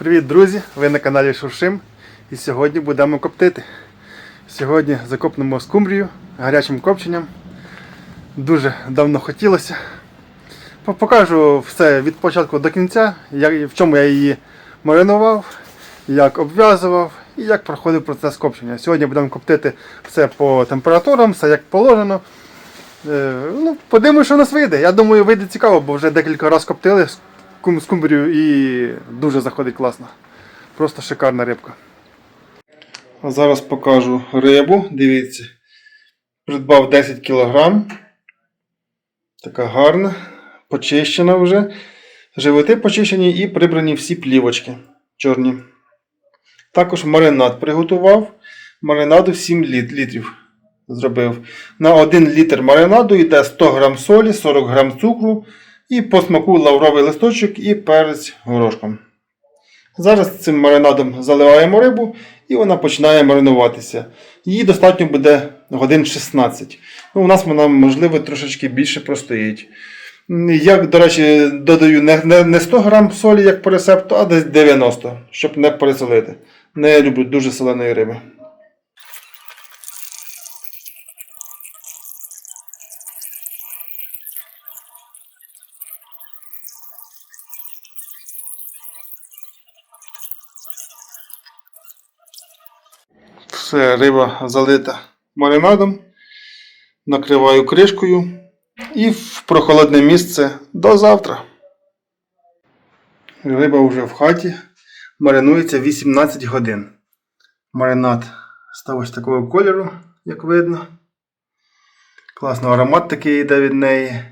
Привіт, друзі! Ви на каналі Шуршим. І сьогодні будемо коптити. Сьогодні закопнемо скумбрію гарячим копченням. Дуже давно хотілося. Покажу все від початку до кінця, в чому я її маринував, як обв'язував і як проходив процес копчення. Сьогодні будемо коптити все по температурам, все як положено. Е, ну, подивимось, що у нас вийде. Я думаю, вийде цікаво, бо вже декілька разів коптили скумбрію і дуже заходить класно. Просто шикарна рибка. А зараз покажу рибу. Дивіться. Придбав 10 кг. Така гарна, почищена вже. Животи почищені і прибрані всі плівочки чорні. Також маринад приготував. Маринаду 7 літ- літрів зробив. На 1 літр маринаду йде 100 г солі, 40 г цукру і по смаку лавровий листочок і перець горошком. Зараз цим маринадом заливаємо рибу і вона починає маринуватися. Її достатньо буде годин 16. Ну, у нас вона, можливо, трошечки більше простоїть. Я, до речі, додаю не, не, не 100 г солі, як по рецепту, а десь 90, щоб не пересолити. Не люблю дуже соленої риби. Все, риба залита маринадом. Накриваю кришкою і в прохолодне місце до завтра. Риба вже в хаті. Маринується 18 годин. Маринад став ось такого кольору, як видно. Класний аромат такий йде від неї.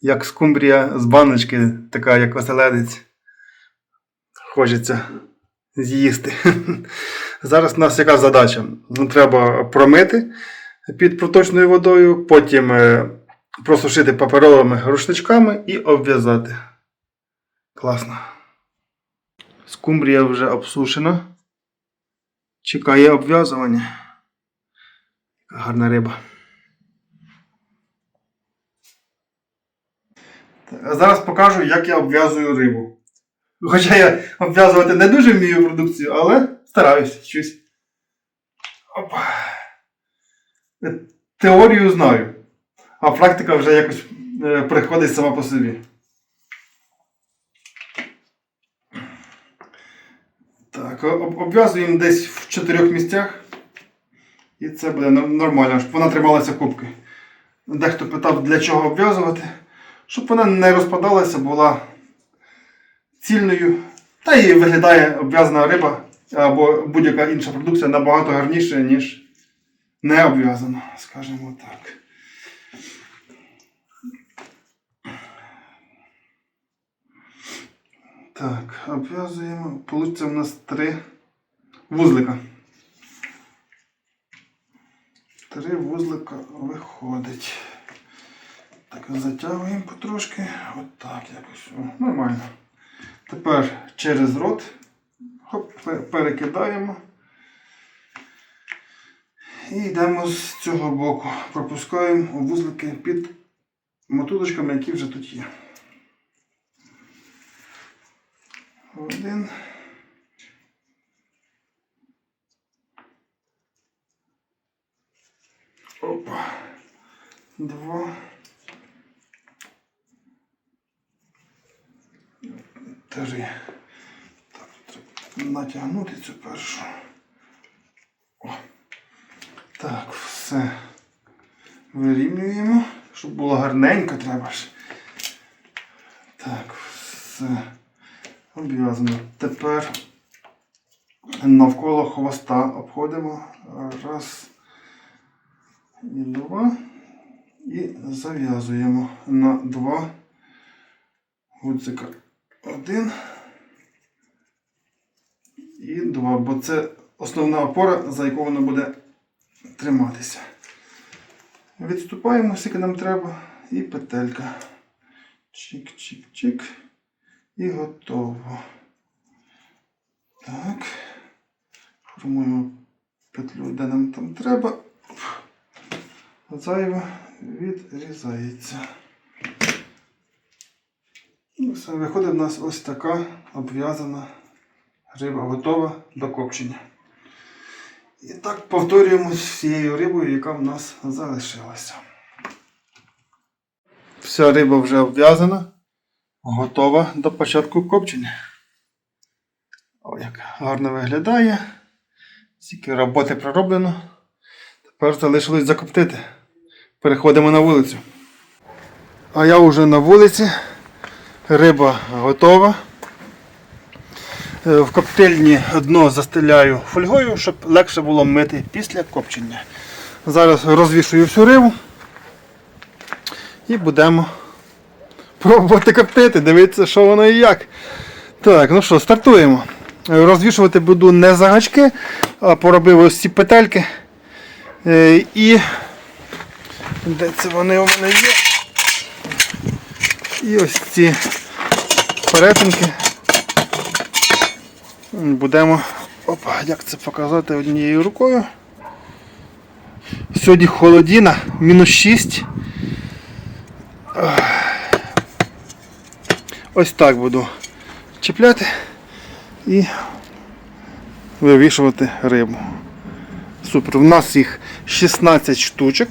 Як скумбрія з баночки, така як оселедець. Хочеться з'їсти. Зараз у нас яка задача? Ну, Треба промити під проточною водою, потім е, просушити паперовими рушничками і обв'язати. Класно. Скумбрія вже обсушена. Чекає обв'язування. Гарна риба. Зараз покажу, як я обв'язую рибу. Хоча я обв'язувати не дуже вмію продукцію, але стараюсь щось. Опа. Теорію знаю, а практика вже якось е, приходить сама по собі. Так, обв'язуємо десь в чотирьох місцях. І це буде нормально, щоб вона трималася кубки. Дехто питав, для чого обв'язувати, щоб вона не розпадалася, була цільною. Та і виглядає обв'язана риба або будь-яка інша продукція набагато гарніше, ніж не обв'язана, скажімо так. Так, обв'язуємо. Получиться у нас три вузлика. Три вузлика виходить. Так, затягуємо потрошки. Отак якось. О, нормально. Тепер через рот хоп, перекидаємо. І йдемо з цього боку. Пропускаємо вузлики під мотузочками, які вже тут є. Один. Опа. Два. Три. Натягнути цю першу. О. Так, все. Вирівнюємо, щоб було гарненько треба ж. Так, все. Обв'язано. Тепер навколо хвоста обходимо. Раз і два. І зав'язуємо на два гудзика. Один і два. Бо це основна опора, за яку воно буде триматися. Відступаємо, скільки нам треба, і петелька. Чик-чик-чик. І готово. Так. Формуємо петлю, де нам там треба. Зайве відрізається. І все, виходить в нас ось така обв'язана Риба готова до копчення. І так повторюємо з всією рибою, яка в нас залишилася. Вся риба вже обв'язана, готова до початку копчення. О, як гарно виглядає. Стільки роботи пророблено. Тепер залишилось закоптити. Переходимо на вулицю. А я вже на вулиці. Риба готова. Е, В коптильні дно застеляю фольгою, щоб легше було мити після копчення. Зараз розвішую всю рибу і будемо пробувати коптити, дивитися, що воно і як. Так, ну що, стартуємо. Розвішувати буду не за гачки, а поробив ось ці петельки. Е, І де це вони у мене є? І ось ці перетинки будемо. Опа, як це показати однією рукою. Сьогодні холодіна, мінус 6. Ось так буду чіпляти і вивішувати рибу. Супер. У нас їх 16 штучок.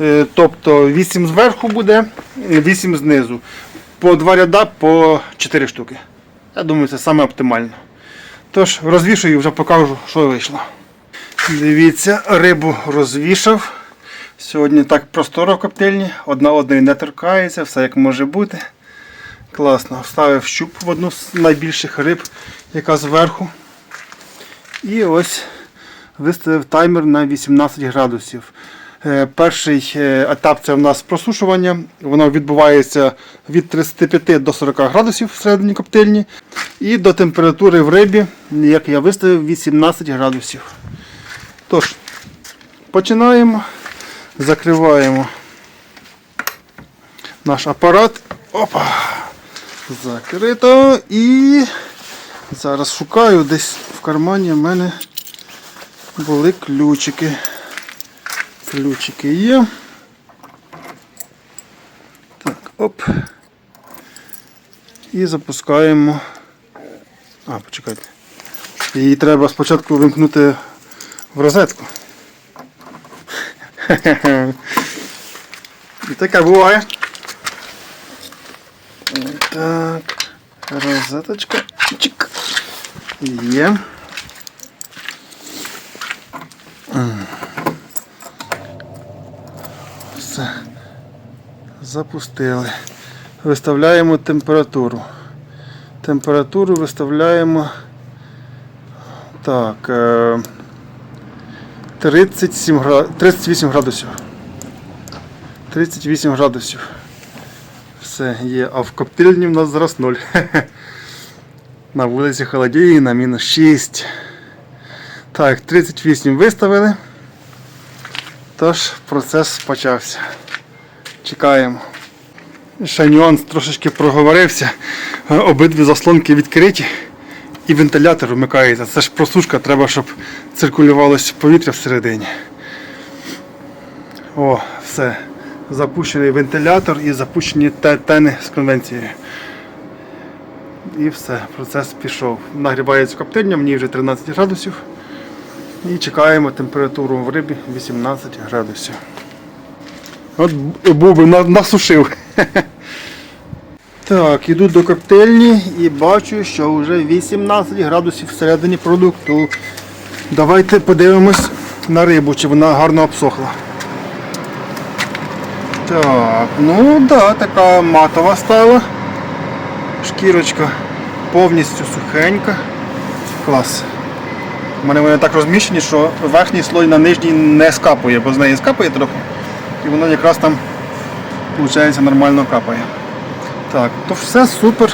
Е, Тобто 8 зверху буде, 8 знизу. По два ряда по 4 штуки. Я думаю, це саме оптимально. Тож, розвішую і вже покажу, що вийшло. Дивіться, рибу розвішав. Сьогодні так просторо в коптильні, одна одної не торкається, все як може бути. Класно. Вставив щуп в одну з найбільших риб, яка зверху. І ось виставив таймер на 18 градусів. Е, Перший е, етап це у нас просушування. Воно відбувається від 35 до 40 градусів всередині коптильні. І до температури в рибі, як я виставив, 18 градусів. Тож, починаємо. Закриваємо наш апарат. Опа! Закрито і зараз шукаю десь в кармані в мене були ключики. Ключики є. Так, оп. І запускаємо. А, почекайте. Її треба спочатку вимкнути в розетку. І таке буває. Так, розеточка. Чик. Є. Запустили. Виставляємо температуру. Температуру виставляємо. Так. е, 37 гра... 38 градусів. 38 градусів. Все є. А в коптильні в нас зараз 0. На вулиці холодіє на мінус 6. Так, 38 виставили. Тож процес почався. Чекаємо. Ще нюанс трошечки проговорився. Е, Обидві заслонки відкриті і вентилятор вмикається. Це ж просушка, треба, щоб циркулювалося повітря всередині. О, все. Запущений вентилятор і запущені тени з конвенцією. І все, процес пішов. Нагрівається коптильня, мені вже 13 градусів. І чекаємо температуру в рибі 18 градусів. От б- був би насушив. Так, іду до коктейльні і бачу, що вже 18 градусів всередині продукту. Давайте подивимось на рибу, чи вона гарно обсохла. Так, ну да, така матова стала. Шкірочка повністю сухенька. Клас. У мене вони так розміщені, що верхній слой на нижній не скапує, бо з неї скапує трохи. І воно якраз там, виходить, нормально капає. Так, то все супер.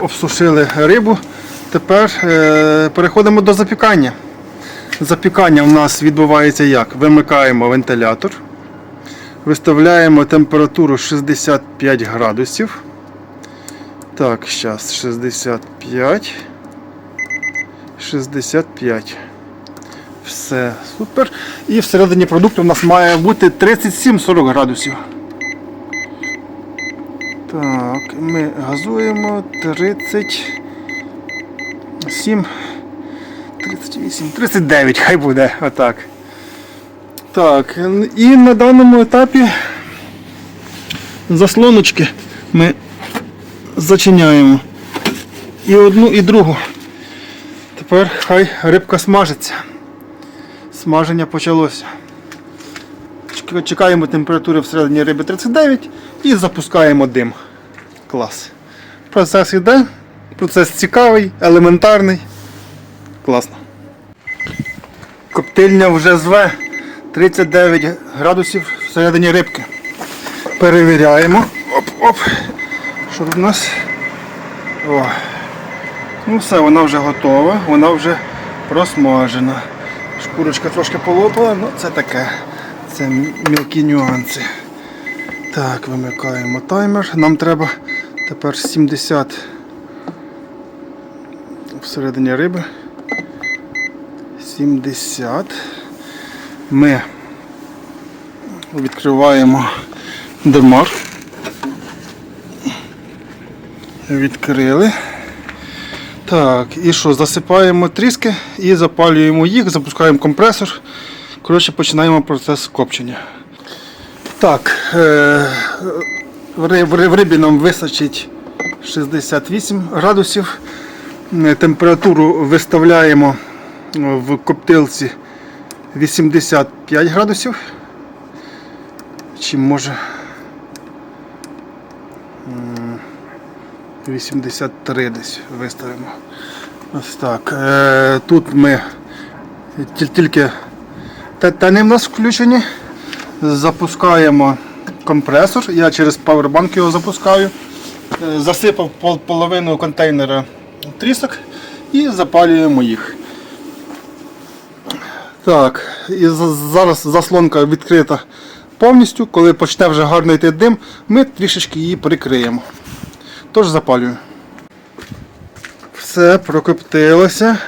Обсушили рибу. Тепер е, переходимо до запікання. Запікання у нас відбувається як? Вимикаємо вентилятор, виставляємо температуру 65 градусів. Так, зараз 65. 65. Все, супер. І всередині продукту у нас має бути 37-40 градусів. Так, ми газуємо 30. 38, 39, хай буде отак. Так, і на даному етапі заслоночки ми зачиняємо. І одну, і другу. Тепер хай рибка смажиться. Смаження почалося. Чекаємо температури всередині риби 39 і запускаємо дим. Клас. Процес іде. Процес цікавий, елементарний. Класно. Коптильня вже зве 39 градусів всередині рибки. Перевіряємо. Оп-оп. Що у нас? О. Ну все, вона вже готова, вона вже просмажена. Шкурочка трошки полопала, ну це таке. Це мілкі нюанси. Так, вимикаємо таймер. Нам треба тепер 70 всередині риби. 70. Ми відкриваємо демар. Відкрили. Так, і що, засипаємо тріски і запалюємо їх, запускаємо компресор. Коротше, починаємо процес копчення. Так, е, в ри- в ри- в рибі нам вистачить 68 градусів. Е, Температуру виставляємо е, в коптилці 85 градусів. Чи може 83 десь виставимо. Ось так. Е, Тут ми тіль- тільки тени в нас включені. Запускаємо компресор. Я через павербанк його запускаю. Е, Засипав половину контейнера трісок і запалюємо їх. Так, і зараз заслонка відкрита повністю. Коли почне вже гарно йти дим, ми трішечки її прикриємо. Тож запалюю. Все, прокоптилося.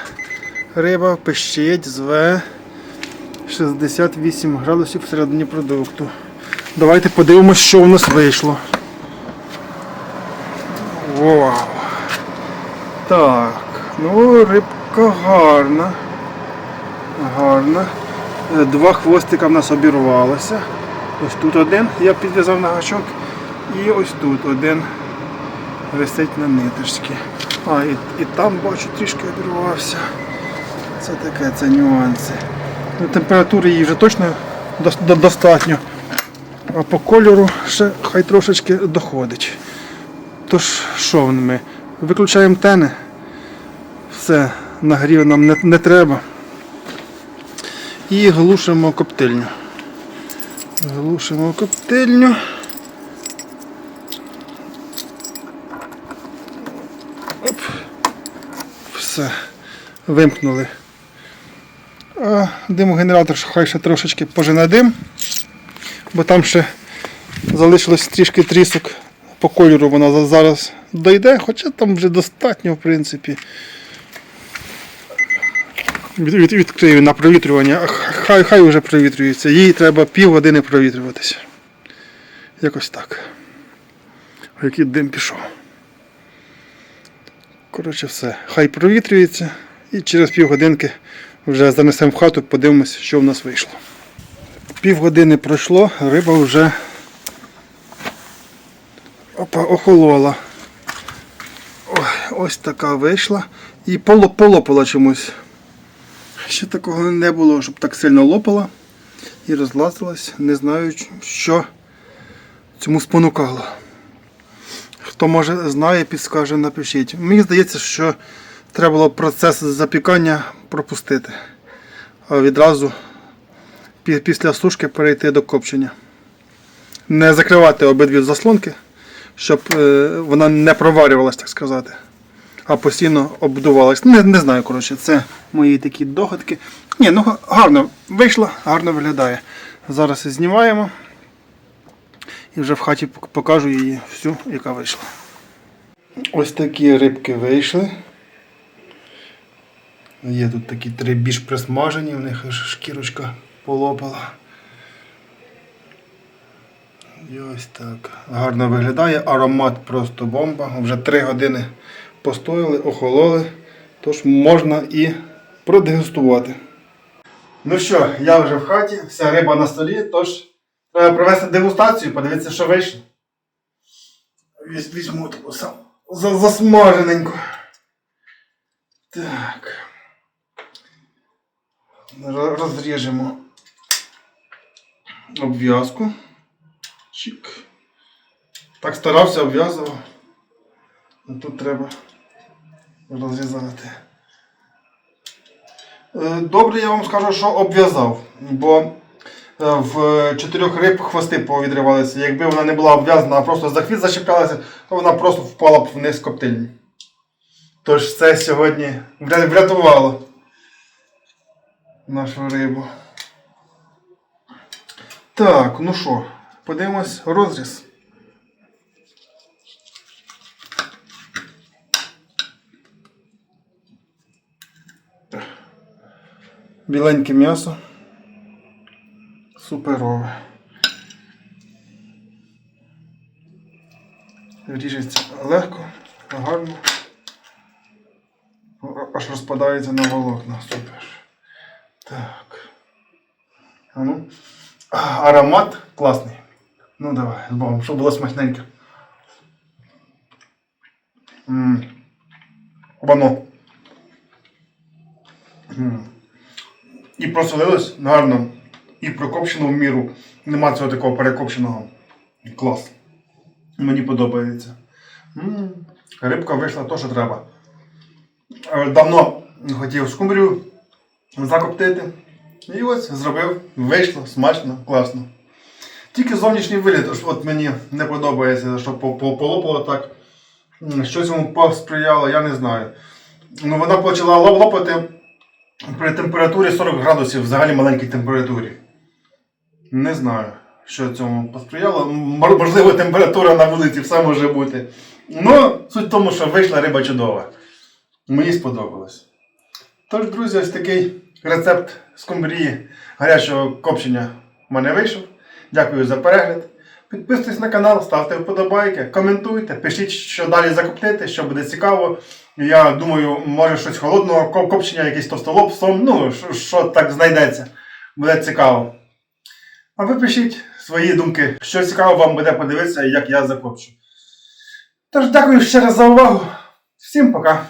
Риба пищить, зве 68 градусів всередині продукту. Давайте подивимося, що у нас вийшло. Вау! Так, ну рибка гарна. Гарна. Е, Два хвостика в нас обірвалося. Ось тут один, я підв'язав на гачок. І ось тут один висить на ниточці. А, і, і там бачу трішки обірвався. Це таке, це нюанси. Ну, температури її вже точно дос- до- достатньо. А по кольору ще хай трошечки доходить. Тож, що ми? Виключаємо тени. Все, нагрів нам не, не треба. І глушимо коптильню. Глушимо коптильню. Вимкнули. Димогенератор хай ще трошечки пожене дим, бо там ще залишилось трішки трісок. По кольору вона зараз дойде, хоча там вже достатньо, в принципі. Від, від, відкрию на провітрювання. Хай, хай вже провітрюється. Їй треба півгодини провітрюватися. Якось так. А Який дим пішов. Коротше, все. Хай провітрюється і через півгодинки вже занесемо в хату, подивимося, що в нас вийшло. Півгодини пройшло, риба вже опа, охолола. Ой, ось така вийшла. І поло- полопала чомусь. Ще такого не було, щоб так сильно лопала і розлазилась. Не знаю, що цьому спонукало. Хто може знає, підскаже, напишіть. Мені здається, що треба було процес запікання пропустити, а відразу після сушки перейти до копчення. Не закривати обидві заслонки, щоб е, вона не проварювалась, так сказати, а постійно обдувалась. Не, не знаю, коротше, це мої такі догадки. Ні, ну гарно вийшло, гарно виглядає. Зараз знімаємо і вже в хаті покажу її всю, яка вийшла. Ось такі рибки вийшли. Є тут такі три більш присмажені, в них аж шкірочка полопала. І ось так. Гарно виглядає, аромат просто бомба. Вже три години постояли, охололи. Тож можна і продегустувати. Ну що, я вже в хаті, вся риба на столі, тож провести дегустацію, подивитися, що вийшло. Візь- Візьму таку сам за-. Так. Ро- Розріжемо обв'язку. Чик. Так старався, обв'язував. Ну, Тут треба розрізати. Е, Добре, я вам скажу, що обв'язав, бо е, в чотирьох риб хвости повідривалися. Якби вона не була обв'язана, а просто за хвіст зачеплялася, то вона просто впала б вниз коптильні. Тож це сьогодні врятувало нашу рибу. Так, ну що, подивимось розріз. Біленьке м'ясо. Суперове. Ріжеться легко, гарно. Аж розпадається на волокна. Супер. Так. А ну. Аромат класний. Ну давай, з Богом, щоб було смачненько. М. Воно. І просолилось гарно, і прокопчено в міру. Нема цього такого перекопченого. Клас. Мені подобається. М, Рибка вийшла то, що треба. Е, Давно хотів скумбрію закоптити. І ось зробив. Вийшло, смачно, класно. Тільки зовнішній ось от мені не подобається, що по- по- полопало так. Щось йому посприяло, я не знаю. Ну, вона почала лопати при температурі 40 градусів, взагалі маленькій температурі. Не знаю, що цьому посприяло. Можливо, температура на вулиці все може бути. Ну, суть в тому, що вийшла риба чудова. Мені сподобалось. Тож, друзі, ось такий рецепт скумбрії гарячого копчення в мене вийшов. Дякую за перегляд. Підписуйтесь на канал, ставте вподобайки, коментуйте, пишіть, що далі закоптити, що буде цікаво. Я думаю, може щось холодного копчення, якийсь товстолоб, сом, ну, що, так знайдеться. Буде цікаво. А ви пишіть свої думки, що цікаво вам буде подивитися, як я закопчу. Тож дякую ще раз за увагу. Всім пока!